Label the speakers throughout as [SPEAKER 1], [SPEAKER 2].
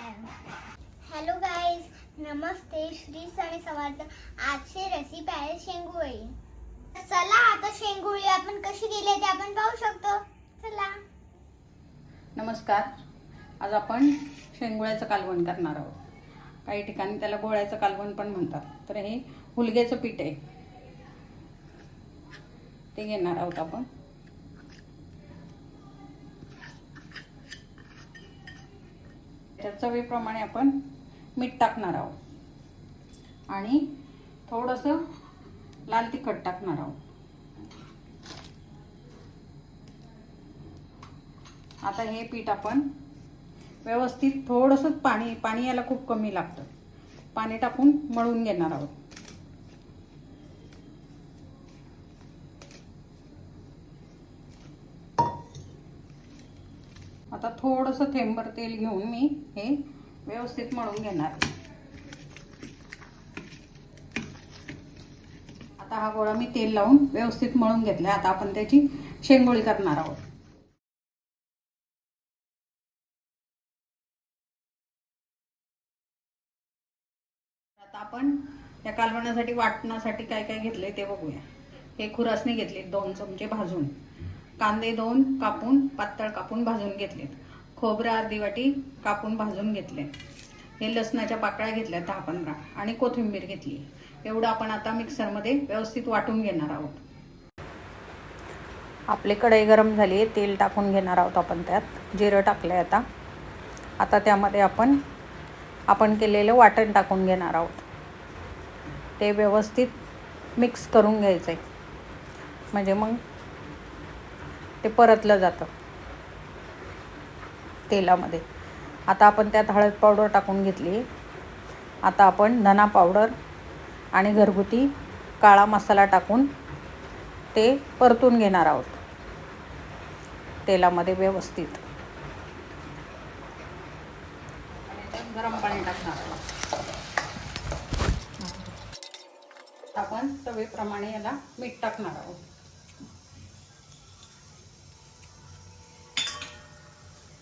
[SPEAKER 1] Hello guys नमस्ते श्री स्वामी समर्थ. आजची recipe आहे शेंगुळी. चला आता शेंगुळी आपण कशी केली ते आपण पाहू शकतो. चला.
[SPEAKER 2] नमस्कार. आज आपण शेंगुळ्याचं कालवण करणार आहोत. काही ठिकाणी त्याला गोळ्याचं कालवण पण म्हणतात. तर हे हुलग्याचं पीठ आहे. ते घेणार आहोत आपण. त्या चवीप्रमाणे आपण मीठ टाकणार आहोत. आणि थोडंसं लाल तिखट टाकणार आहोत. आता हे पीठ आपण व्यवस्थित थोडंसं पाणी पाणी याला खूप कमी लागतं. पाणी टाकून मळून घेणार आहोत. आता थोडंसं थेंबर तेल घेऊन मी हे व्यवस्थित मळून घेणार. आता हा गोळा मी तेल लावून व्यवस्थित मळून घेतला आता आपण त्याची शेंगोळी करणार आहोत. आता आपण या कालवण्यासाठी वाटण्यासाठी काय काय घेतलंय ते बघूया. हे खुरासणी घेतले दोन चमचे भाजून. कांदे दोन कापून पातळ कापून भाजून घेतलेत खोबरं अर्धी वाटी कापून भाजून घेतले. हे लसणाच्या पाकळ्या घेतल्या दहा पंधरा. आणि कोथिंबीर घेतली. एवढं आपण आता मिक्सरमध्ये व्यवस्थित वाटून घेणार आहोत. आपली कढई गरम झाली आहे तेल टाकून घेणार आहोत आपण त्यात. जिरं टाकलं आहे आता. आता त्यामध्ये आपण आपण केलेलं वाटण टाकून घेणार आहोत. ते व्यवस्थित मिक्स करून घ्यायचं आहे म्हणजे मग ते परतलं जातं. तेलामध्ये. आता आपण त्यात हळद पावडर टाकून घेतली. आता आपण धना पावडर आणि घरगुती काळा मसाला टाकून ते परतून घेणार आहोत. तेलामध्ये व्यवस्थित. गरम पाणी टाकणार आहोत. आपण चवीप्रमाणे याला मीठ टाकणार आहोत.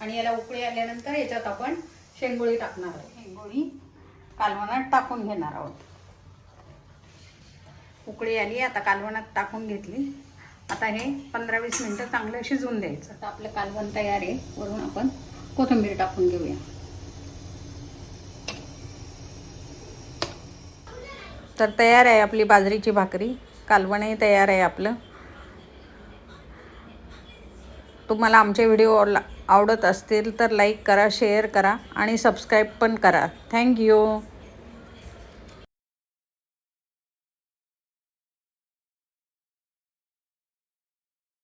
[SPEAKER 2] आणि याला उकळी आल्यानंतर याच्यात आपण शेंगोळी टाकणार आहोत. शेंगोळी कालवणात टाकून घेणार आहोत. उकळी आली आता कालवणात टाकून घेतली. आता हे पंधरा वीस मिनटं चांगलं शिजवून द्यायचं. आता आपलं कालवण तयार आहे. वरून आपण कोथिंबीर टाकून घेऊया. तर तयार आहे आपली बाजरीची भाकरी. कालवणही तयार आहे आपलं. तुम्हाला आमचे व्हिडिओ आवडत असतील तर लाईक करा शेअर करा आणि सबस्क्राईब पण करा. थँक्यू